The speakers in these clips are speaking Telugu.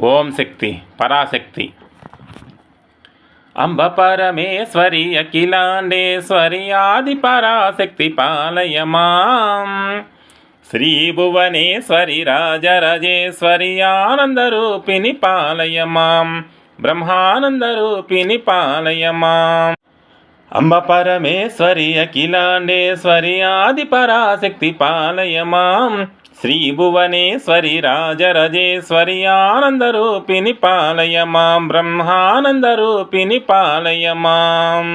ఓం శక్తి పరాశక్తి. అంబ పరమేశ్వరి అఖిలాండేశ్వరి ఆది పరాశక్తి పాలయమాం. శ్రీ భువనేశ్వరి రాజరాజేశ్వరి ఆనందరూపిణి పాలయమాం. బ్రహ్మానందరూపిణి పాలయమాం. అంబ పరమేశ్వరి అఖిలాండేశ్వరి ఆది పరాశక్తి పాలయమాం. శ్రీ భువనేశ్వరి రాజరజేశ్వరి ఆనందరూపిణి పాలయమాం బ్రహ్మానందరూపిణి పాలయమాం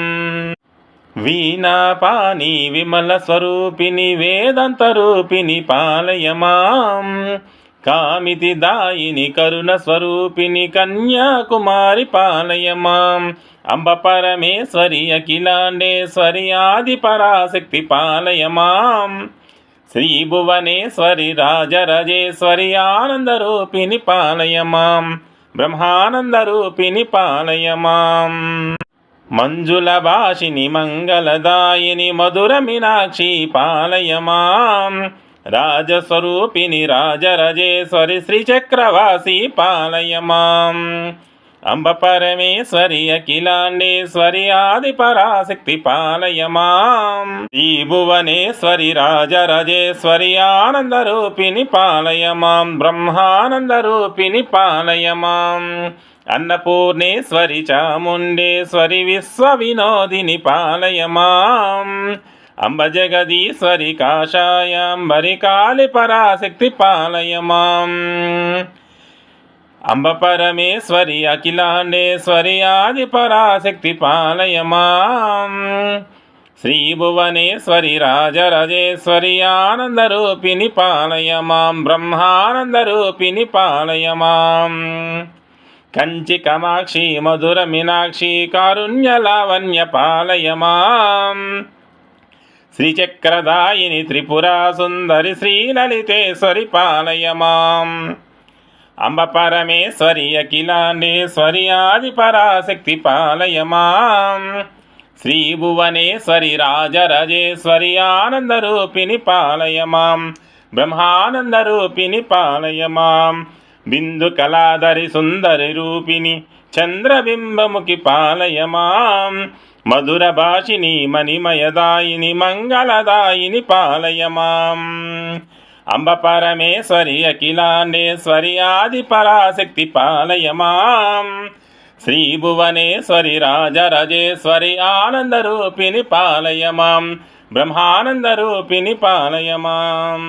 వీణాపాని విమల స్వరూపిణి పాలయ మాం. కామితి దాయిని కరుణ స్వరూపిణి కన్యాకుమారి పాలయ మాం. అంబ పరమేశ్వరి అఖిలాండేశ్వరి ఆది పరాశక్తి పాలయ మాం. శ్రీ భువనేశ్వరి రాజరాజేశ్వరి ఆనందరూపిణి పాలయమాం. బ్రహ్మానందరూపిణి పాలయమాం. మంజుల భాషిని మంగళదాయిని మధుర మీనాక్షి పాలయమాం. రాజస్వరూపిణి రాజరజేశ్వరి శ్రీచక్రవాసి పాలయమాం. అంబ పరమేశ్వరి అఖిలాండేశ్వరి ఆది పరాశక్తి పాలయమాం. ఈ భువనేశ్వరి రాజరాజేశ్వరి ఆనందరూపిణి పాలయమాం. బ్రహ్మానంద రూపిణి పాలయమాం. అన్నపూర్ణేశ్వరి చాముండేశ్వరి విశ్వ వినోదిని పాలయమాం. అంబ జగదీశ్వరి కాషాయాంబరి కాళి పరాశక్తి పాలయమాం. అంబ పరమేశ్వరి అఖిలాండేశ్వరి ఆది పరాశక్తి పాలయమాం. శ్రీ భువనేశ్వరి రాజరాజేశ్వరి ఆనందరూపిణి పాలయమాం. బ్రహ్మానందరూపిణి పాలయమాం. కంచి కమాక్షి మధుర మీనాక్షి కారుణ్య లావణ్య పాలయమాం. శ్రీచక్రదాయిని త్రిపురా సుందరి శ్రీలలితేశ్వరి పాలయమాం. అంబ పరమేశ్వరి అఖిలాండేశ్వరి ఆది పరాశక్తి పాలయమాం. శ్రీ భువనేశ్వరి రాజరాజేశ్వరి ఆనందరూపిణి పాలయమాం. బ్రహ్మానందరూపిణి పాలయమాం. బిందు కళాధరి సుందరి రూపిణి చంద్రబింబముఖి పాలయమాం. మధుర భాషిని మణిమయదాయిని మంగళదాయిని పాలయమాం. అంబ పరమేశ్వరి అఖిలాండేశ్వరి ఆది పరాశక్తి పాలయమాం. శ్రీ భువనేశ్వరి రాజరాజేశ్వరి ఆనందరూపిణి పాలయమాం. బ్రహ్మానందరూపిణి పాలయమాం.